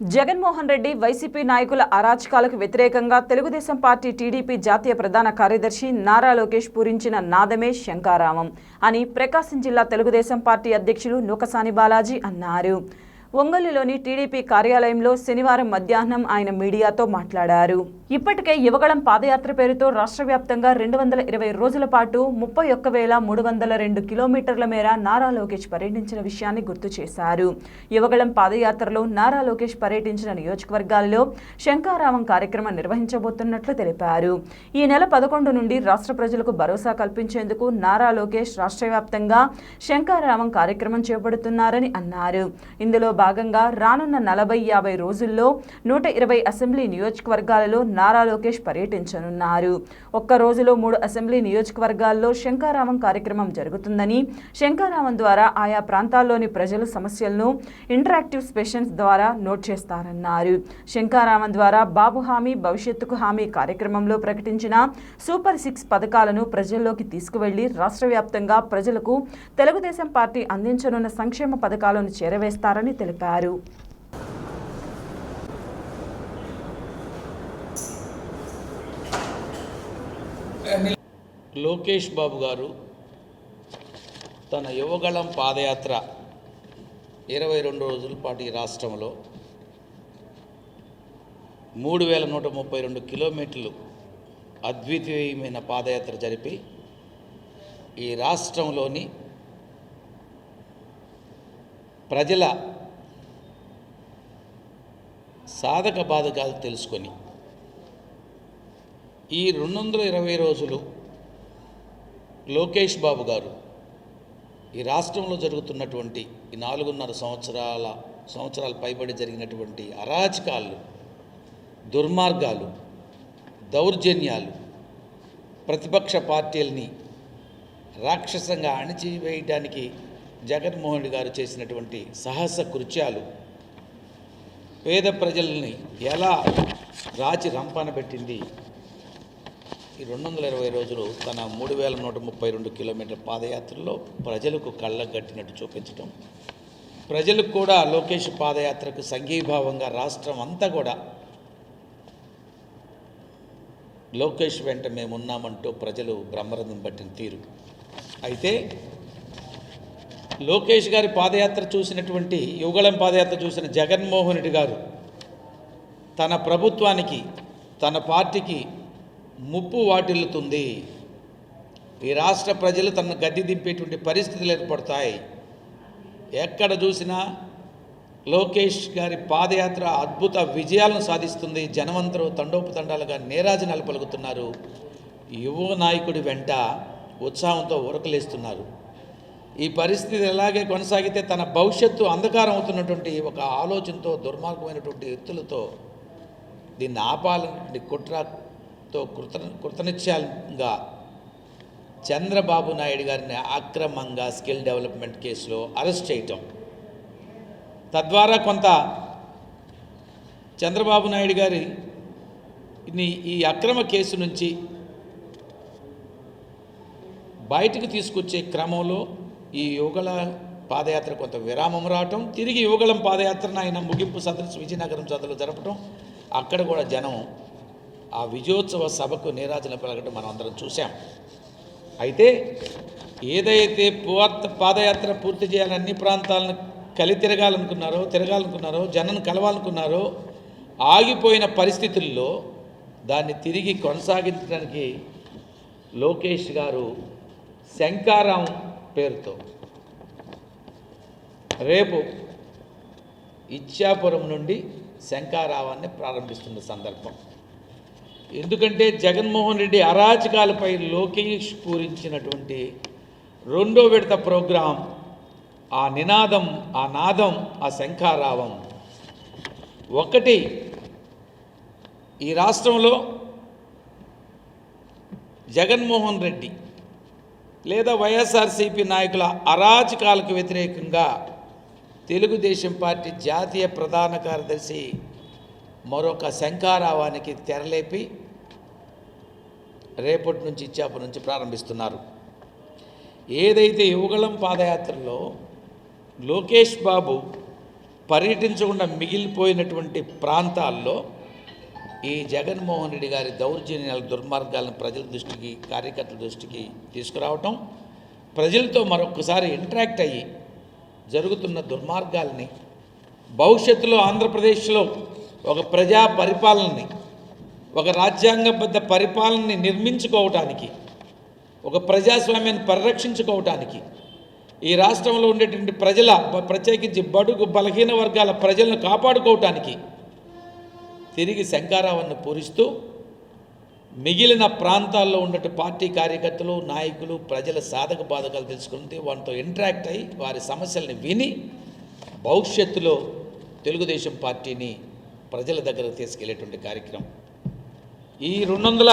Jaganmohan Reddy YCP నాయకుల అరాచకాలకు వ్యతిరేకంగా తెలుగుదేశం పార్టీ టీడీపీ జాతీయ ప్రధాన కార్యదర్శి నారా లోకేష్ పూరించిన నాదమే శంకారామం అని ప్రకాశం జిల్లా తెలుగుదేశం పార్టీ అధ్యక్షులు నూకసాని బాలాజీ అన్నారు. ఒంగోలులోని టీడీపీ కార్యాలయంలో శనివారం మధ్యాహ్నం ఆయన మీడియాతో మాట్లాడారు. ఇప్పటికే యువగళం పాదయాత్ర పేరుతో రాష్ట్ర వ్యాప్తంగా రెండు వందల ఇరవై రోజుల పాటు ముప్పై ఒక్క వేల మూడు వందల రెండు కిలోమీటర్ల మేర నారా లోకేష్ పర్యటించిన విషయాన్ని గుర్తు చేశారు. యువగళం పాదయాత్రలో నారా లోకేష్ పర్యటించిన నియోజకవర్గాల్లో శంకారావం కార్యక్రమం నిర్వహించబోతున్నట్లు తెలిపారు. ఈ నెల పదకొండు నుండి రాష్ట్ర ప్రజలకు భరోసా కల్పించేందుకు నారా లోకేష్ రాష్ట్ర వ్యాప్తంగా శంకారావం కార్యక్రమం చేపడుతున్నారని అన్నారు. ఇందులో భాగంగా రానున్న నలభై యాభై రోజుల్లో నూట ఇరవై అసెంబ్లీ నియోజకవర్గాలలో నారా లోకేష్ పర్యటించనున్నారు. ఒక్క రోజులో మూడు అసెంబ్లీ నియోజకవర్గాల్లో శంకారావం కార్యక్రమం జరుగుతుందని శంకారావం ద్వారా ఆయా ప్రాంతాల్లోని ప్రజల సమస్యలను ఇంటరాక్టివ్ స్పెషన్స్ ద్వారా నోట్ చేస్తారన్నారు. శంకారావం ద్వారా బాబు హామీ భవిష్యత్తుకు హామీ కార్యక్రమంలో ప్రకటించిన సూపర్ సిక్స్ పథకాలను ప్రజల్లోకి తీసుకువెళ్ళి రాష్ట్ర వ్యాప్తంగా ప్రజలకు తెలుగుదేశం పార్టీ అందించనున్న సంక్షేమ పథకాలను చేరవేస్తారని తెలిపారు. లోకేష్ బాబు గారు తన యువగళం పాదయాత్ర ఇరవై రెండు రోజుల పాటు ఈ రాష్ట్రంలో మూడు వేల నూట ముప్పై రెండు కిలోమీటర్లు అద్వితీయమైన పాదయాత్ర జరిపి ఈ రాష్ట్రంలోని ప్రజల సాధక బాధకాలు తెలుసుకొని ఈ రెండు వందల ఇరవై రోజులు లోకేష్ బాబు గారు ఈ రాష్ట్రంలో జరుగుతున్నటువంటి ఈ నాలుగున్నర సంవత్సరాల సంవత్సరాల పైబడి జరిగినటువంటి అరాచకాలు దుర్మార్గాలు దౌర్జన్యాలు ప్రతిపక్ష పార్టీలని రాక్షసంగా అణిచివేయడానికి జగన్మోహన్ రెడ్డి గారు చేసినటువంటి సాహస కృత్యాలు పేద ప్రజల్ని ఎలా రాచి రంపాన పెట్టింది? ఈ రెండు వందల ఇరవై రోజులు తన మూడు వేల నూట ముప్పై రెండు కిలోమీటర్ల పాదయాత్రలో ప్రజలకు కళ్ళకు కట్టినట్టు చూపించడం ప్రజలకు కూడా లోకేష్ పాదయాత్రకు సంఘీభావంగా రాష్ట్రం అంతా కూడా లోకేష్ వెంట మేమున్నామంటూ ప్రజలు బ్రహ్మరథం పట్టిన తీరు. అయితే లోకేష్ గారి పాదయాత్ర చూసినటువంటి యువగళం పాదయాత్ర చూసిన జగన్మోహన్ రెడ్డి గారు తన ప్రభుత్వానికి తన పార్టీకి ముప్పు వాటిల్లుతుంది. ఈ రాష్ట్ర ప్రజలు తనను గద్దె దింపేటువంటి పరిస్థితులు ఏర్పడతాయి. ఎక్కడ చూసినా లోకేష్ గారి పాదయాత్ర అద్భుత విజయాలను సాధిస్తుంది. జనమంతరూ తండోపతండాలుగా నేరాజనాలు పలుకుతున్నారు. యువ నాయకుడి వెంట ఉత్సాహంతో ఉరకలేస్తున్నారు. ఈ పరిస్థితి ఎలాగే కొనసాగితే తన భవిష్యత్తు అంధకారం అవుతున్నటువంటి ఒక ఆలోచనతో దుర్మార్గమైనటువంటి ఎత్తులతో దీన్ని ఆపాలని కుట్రతో కృత కృతనిశ్చయంగా చంద్రబాబు నాయుడు గారిని అక్రమంగా స్కిల్ డెవలప్మెంట్ కేసులో అరెస్ట్ చేయటం. తద్వారా కొంత చంద్రబాబు నాయుడు గారి ఈ అక్రమ కేసు నుంచి బయటకు తీసుకొచ్చే క్రమంలో ఈ యువగల పాదయాత్ర కొంత విరామం రావటం తిరిగి యువగలం పాదయాత్రను ఆయన ముగింపు సదస్సు విజయనగరం సదలో జరపటం అక్కడ కూడా జనం ఆ విజయోత్సవ సభకు నీరాజన పలకటం మనం అందరం చూసాం అయితే ఏదైతే పూర్త పాదయాత్ర పూర్తి చేయాలని అన్ని ప్రాంతాలను కలి తిరగాలనుకున్నారో తిరగాలనుకున్నారో జనం కలవాలనుకున్నారో ఆగిపోయిన పరిస్థితుల్లో దాన్ని తిరిగి కొనసాగించడానికి లోకేష్ గారు శంకారాం పేరుతో. రేపు ఇచ్చాపురం నుండి శంకారావాన్ని ప్రారంభిస్తున్న సందర్భం. ఎందుకంటే జగన్మోహన్ రెడ్డి అరాచకాలపై లోకేష్ పూరించినటువంటి రెండో విడత ప్రోగ్రాం ఆ నినాదం ఆ నాదం ఆ శంఖారావం ఒకటి ఈ రాష్ట్రంలో జగన్మోహన్ రెడ్డి లేదా వైఎస్ఆర్సీపీ నాయకుల అరాచకాలకు వ్యతిరేకంగా తెలుగుదేశం పార్టీ జాతీయ ప్రధాన కార్యదర్శి మరొక శంఖారావానికి తెరలేపి రేపటి నుంచి ఇచ్చాపు నుంచి ప్రారంభిస్తున్నారు. ఏదైతే యువగళం పాదయాత్రలో లోకేష్ బాబు పర్యటించకుండా మిగిలిపోయినటువంటి ప్రాంతాల్లో ఈ జగన్మోహన్ రెడ్డి గారి దౌర్జన్యాల దుర్మార్గాలను ప్రజల దృష్టికి కార్యకర్తల దృష్టికి తీసుకురావటం ప్రజలతో మరొకసారి ఇంటరాక్ట్ అయ్యి జరుగుతున్న దుర్మార్గాల్ని భవిష్యత్తులో ఆంధ్రప్రదేశ్లో ఒక ప్రజా పరిపాలనని ఒక రాజ్యాంగబద్ధ పరిపాలనని నిర్మించుకోవటానికి ఒక ప్రజాస్వామ్యాన్ని పరిరక్షించుకోవటానికి ఈ రాష్ట్రంలో ఉండేటువంటి ప్రజల ప్రత్యేకించి బడుగు బలహీన వర్గాల ప్రజలను కాపాడుకోవటానికి తిరిగి శంకారావాన్ని పూరిస్తూ మిగిలిన ప్రాంతాల్లో ఉన్నట్టు పార్టీ కార్యకర్తలు నాయకులు ప్రజల సాధక బాధకాలు తెలుసుకుంటే వాటితో ఇంటరాక్ట్ అయ్యి వారి సమస్యల్ని విని భవిష్యత్తులో తెలుగుదేశం పార్టీని ప్రజల దగ్గరకు తీసుకెళ్ళేటువంటి కార్యక్రమం. ఈ రెండు వందల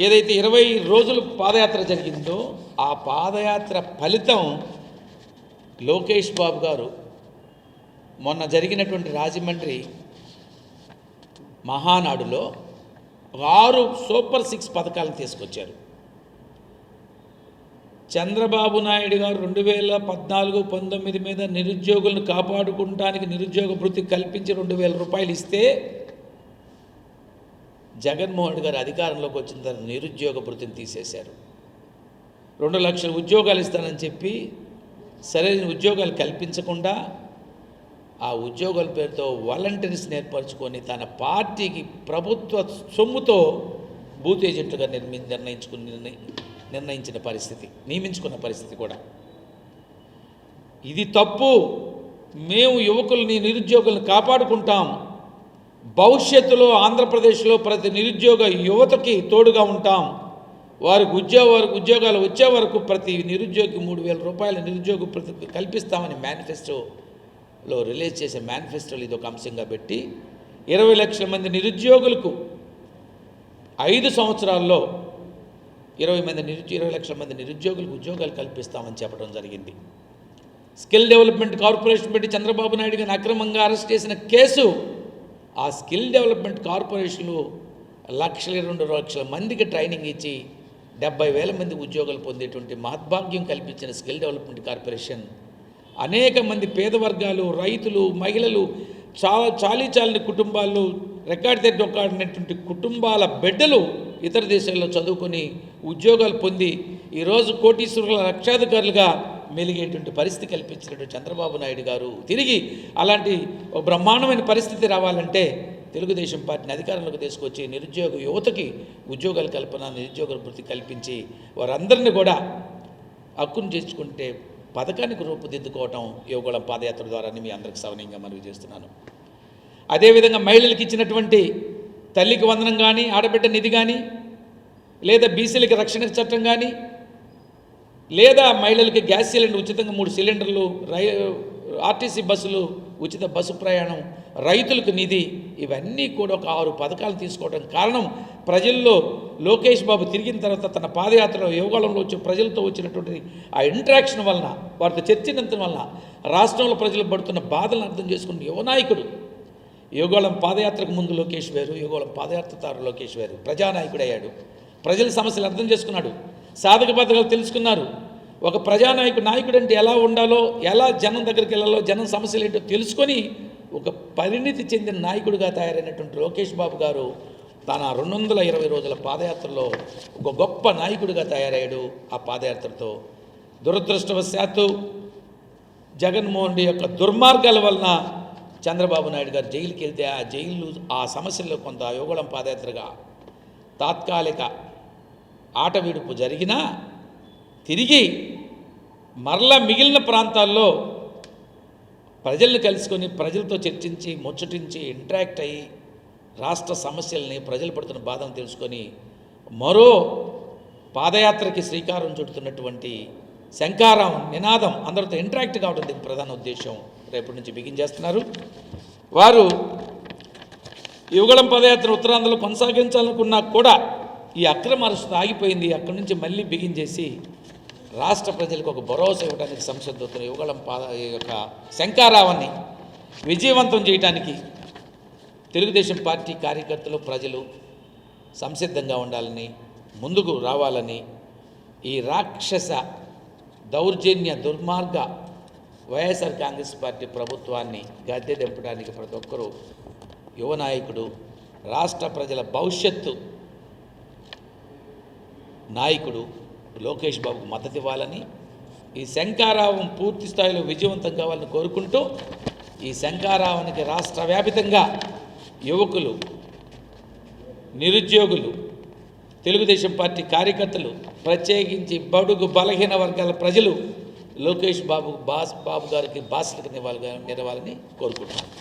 ఏదైతే ఇరవై రోజులు పాదయాత్ర జరిగిందో ఆ పాదయాత్ర ఫలితం లోకేష్ బాబు గారు మొన్న జరిగినటువంటి రాజమండ్రి మహానాడులో ఆరు సూపర్ సిక్స్ పథకాలను తీసుకొచ్చారు. చంద్రబాబు నాయుడు గారు రెండు వేల పద్నాలుగు పంతొమ్మిది మీద నిరుద్యోగులను కాపాడుకుంటానికి నిరుద్యోగ వృత్తి కల్పించి రెండు వేల రూపాయలు ఇస్తే జగన్మోహన్ గారు అధికారంలోకి వచ్చిన తర్వాత నిరుద్యోగ వృత్తిని తీసేశారు. రెండు లక్షల ఉద్యోగాలు ఇస్తానని చెప్పి సరైన ఉద్యోగాలు కల్పించకుండా ఆ ఉద్యోగుల పేరుతో వాలంటీర్స్ ఏర్పరచుకొని తన పార్టీకి ప్రభుత్వ సొమ్ముతో బూత్ ఏజెంట్లుగా నిర్మి నిర్ణయించుకుని నిర్ణయి నిర్ణయించిన పరిస్థితి నియమించుకున్న పరిస్థితి కూడా. ఇది తప్పు. మేము యువకుల్ని నిరుద్యోగులను కాపాడుకుంటాం. భవిష్యత్తులో ఆంధ్రప్రదేశ్లో ప్రతి నిరుద్యోగ యువతకి తోడుగా ఉంటాం. వారికి ఉద్యోగ వారికి ఉద్యోగాలు వచ్చే వరకు ప్రతి నిరుద్యోగి మూడు వేల రూపాయల నిరుద్యోగ ప్రతి కల్పిస్తామని లో రిలీజ్ చేసే మేనిఫెస్టోలు ఇది ఒక అంశంగా పెట్టి ఇరవై లక్షల మంది నిరుద్యోగులకు ఐదు సంవత్సరాల్లో ఇరవై మంది నిరుద్యో ఇరవై లక్షల మంది నిరుద్యోగులకు ఉద్యోగాలు కల్పిస్తామని చెప్పడం జరిగింది. స్కిల్ డెవలప్మెంట్ కార్పొరేషన్ పెట్టి చంద్రబాబు నాయుడు గారిని అక్రమంగా అరెస్ట్ చేసిన కేసు ఆ స్కిల్ డెవలప్మెంట్ కార్పొరేషన్లు లక్షల రెండు లక్షల మందికి ట్రైనింగ్ ఇచ్చి డెబ్బై వేల మంది ఉద్యోగాలు పొందేటువంటి మహద్భాగ్యం కల్పించిన స్కిల్ డెవలప్మెంట్ కార్పొరేషన్ అనేక మంది పేద వర్గాలు రైతులు మహిళలు చాలా చాలీ చాలని కుటుంబాలు రికార్డ్ తెడ్డొక్కాడినటువంటి కుటుంబాల బిడ్డలు ఇతర దేశాల్లో చదువుకొని ఉద్యోగాలు పొంది ఈరోజు కోటీశ్వరుల లక్షాధికారులుగా మెలిగేటువంటి పరిస్థితి కల్పించినటువంటి చంద్రబాబు నాయుడు గారు. తిరిగి అలాంటి బ్రహ్మాండమైన పరిస్థితి రావాలంటే తెలుగుదేశం పార్టీని అధికారంలోకి తీసుకొచ్చి నిరుద్యోగ యువతకి ఉద్యోగాల కల్పన నిరుద్యోగ వృత్తి కల్పించి వారందరినీ కూడా హక్కును చేర్చుకుంటే పథకానికి రూపుదిద్దుకోవటం యువకుల పాదయాత్ర ద్వారా మీ అందరికి సవనీయంగా మనవి చేస్తున్నాను. అదేవిధంగా మహిళలకు ఇచ్చినటువంటి తల్లికి వందనం కానీ ఆడబిడ్డ నిధి కానీ లేదా బీసీలకి రక్షణ చట్టం కానీ లేదా మహిళలకి గ్యాస్ సిలిండర్ ఉచితంగా మూడు సిలిండర్లు రై ఆర్టీసీ బస్సులు ఉచిత బస్సు ప్రయాణం రైతులకు నిధి ఇవన్నీ కూడా ఒక ఆరు పథకాలు తీసుకోవడం కారణం ప్రజల్లో లోకేష్ బాబు తిరిగిన తర్వాత తన పాదయాత్రలో యువకాలంలో వచ్చి ప్రజలతో వచ్చినటువంటి ఆ ఇంటరాక్షన్ వలన వారితో చర్చించడం వలన రాష్ట్రంలో ప్రజలు పడుతున్న బాధలను అర్థం చేసుకున్న యువ నాయకుడు యువగోళం పాదయాత్రకు ముందు లోకేష్ వేరు యువగోళం పాదయాత్ర తారు లోకేష్ వేరు ప్రజానాయకుడు అయ్యాడు. ప్రజల సమస్యలు అర్థం చేసుకున్నాడు. సాధక పథకాలు తెలుసుకున్నారు. ఒక ప్రజానాయకుడు నాయకుడు అంటే ఎలా ఉండాలో ఎలా జనం దగ్గరికి వెళ్ళాలో జనం సమస్యలు ఏంటో తెలుసుకొని ఒక పరిణితి చెందిన నాయకుడిగా తయారైనటువంటి లోకేష్ బాబు గారు తన రెండు వందల ఇరవై రోజుల పాదయాత్రలో ఒక గొప్ప నాయకుడిగా తయారయ్యాడు ఆ పాదయాత్రతో. దురదృష్టవశాత్తు జగన్మోహన్ రెడ్డి యొక్క దుర్మార్గాల వలన చంద్రబాబు నాయుడు గారు జైలుకి వెళ్తే ఆ జైలు ఆ సమస్యల్లో కొంత యోగళం పాదయాత్రగా తాత్కాలిక ఆట విడుపు జరిగినా తిరిగి మరలా మిగిలిన ప్రాంతాల్లో ప్రజల్ని కలుసుకొని ప్రజలతో చర్చించి ముచ్చటించి ఇంటరాక్ట్ అయ్యి రాష్ట్ర సమస్యల్ని ప్రజలు పడుతున్న బాధను తెలుసుకొని మరో పాదయాత్రకి శ్రీకారం చుడుతున్నటువంటి శంకారం నినాదం అందరితో ఇంటరాక్ట్ కావడం దీని ప్రధాన ఉద్దేశం. రేపటి నుంచి బిగించేస్తున్నారు వారు యువగళం పదయాత్ర ఉత్తరాంధ్రలో కొనసాగించాలనుకున్నా కూడా ఈ అక్రమ అరెస్ట్ ఆగిపోయింది. అక్కడి నుంచి మళ్ళీ బిగించేసి రాష్ట్ర ప్రజలకు ఒక భరోసా ఇవ్వడానికి సంసిద్ధవుతున్న యువగళం పాద ఈ యొక్క శంకారావాన్ని విజయవంతం చేయడానికి తెలుగుదేశం పార్టీ కార్యకర్తలు ప్రజలు సంసిద్ధంగా ఉండాలని ముందుకు రావాలని ఈ రాక్షస దౌర్జన్య దుర్మార్గ వైఎస్ఆర్ కాంగ్రెస్ పార్టీ ప్రభుత్వాన్ని గద్దె దింపడానికి ప్రతి ఒక్కరూ యువ నాయకుడు రాష్ట్ర ప్రజల భవిష్యత్తు నాయకుడు లోకేష్ బాబుకు మద్దతు ఇవ్వాలని ఈ శంకారావం పూర్తి స్థాయిలో విజయవంతం కావాలని కోరుకుంటూ ఈ శంకారావానికి రాష్ట్ర వ్యాపితంగా యువకులు నిరుద్యోగులు తెలుగుదేశం పార్టీ కార్యకర్తలు ప్రత్యేకించి బడుగు బలహీన వర్గాల ప్రజలు లోకేష్ బాబు బాస్ బాబు గారికి బాసలకు నివాళి నిలవాలని కోరుకుంటున్నాను